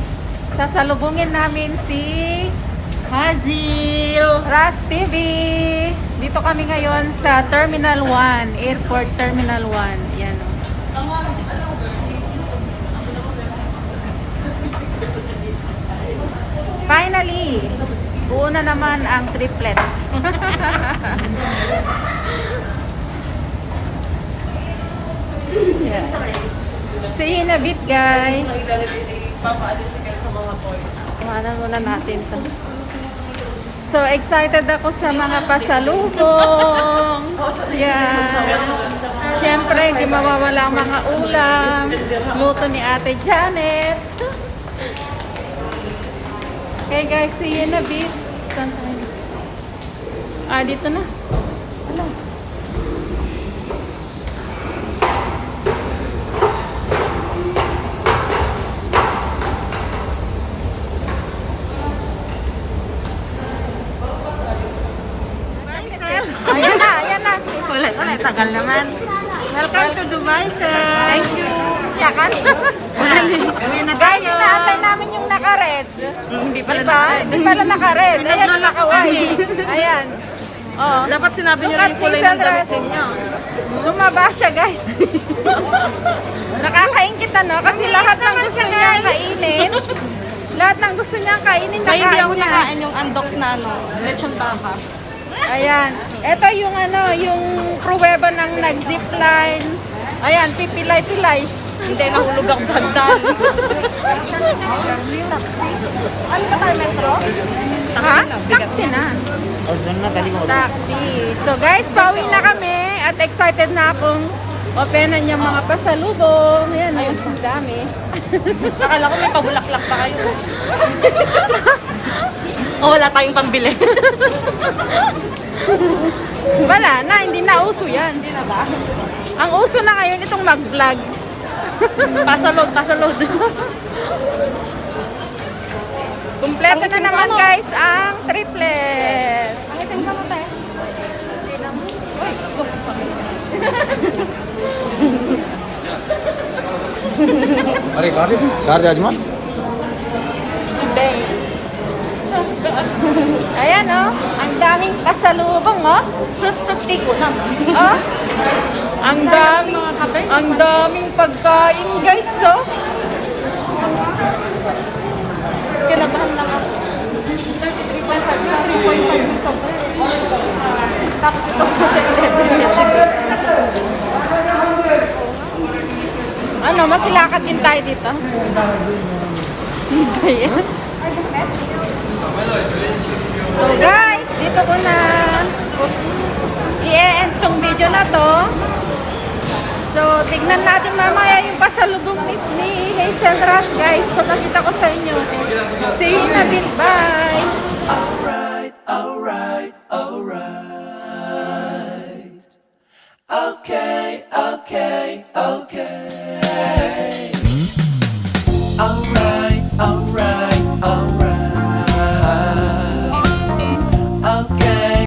guys, sasalubungin namin si Hazil! Ras TV. Dito kami ngayon sa Terminal 1, Airport Terminal 1. Yan. Finally, una naman ang triplets. yeah. See you in a bit, guys. Kumanan muna natin to. So excited ako sa mga pasalubong. Yeah. Siyempre, hindi mawawala ang mga ulam. Luto ni Ate Janet. Okay guys, see you in a bit. Ah, dito na. Ayan na, ayan na. Ulit, ulit. Tagal naman. Welcome to Dubai, sir. Thank you. Yakan. Guys, inaantay namin yung naka-red. Hindi pala Diba? Hindi pala naka-red. Ayan, yung naka-white. Ayan. Oh. Dapat sinabi niyo rin yung kulay ng damit ninyo. Lumaba siya, guys. Nakakaingit ano? Kasi lahat ng gusto niya kainin. Lahat ng gusto niya kainin, Kaya hindi nakain ako niya. nakain yung undox na ano, lechon baka. Ayan. Ito yung ano, yung pruweba ng nag-zipline. Ayan, pipilay-pilay. Hindi, nahulog ako sa hagdan. ano ba tayo, metro? Ha? Taxi na. Taxi. So guys, pauwi na kami at excited na akong openan yung mga pasalubong. Ayan, ayun, ang dami. Akala ko may pabulaklak pa kayo. o wala tayong pambili. Wala na, hindi na uso yan. Hindi na ba? Ang uso na ngayon itong mag-vlog. Pasalod, pasalod. Kompleto na naman guys ang triplets. Ang itim ka mo tayo. अरे गाड़ी चार्ज आजमा Ayan oh, ang daming pasalubong oh. Tiko na. oh. Ang daming, ang daming pagkain guys oh. Kinabahan lang ako. 33.5 3.5 yung sopa. Tapos ito sa 11. Ano, magkilakad din tayo dito. So So, tignan natin mamaya yung pasalubong ni, ni Hazel Ras, guys. Kung nakita ko sa inyo. See you na bit. Bye! Alright, alright, alright. Okay.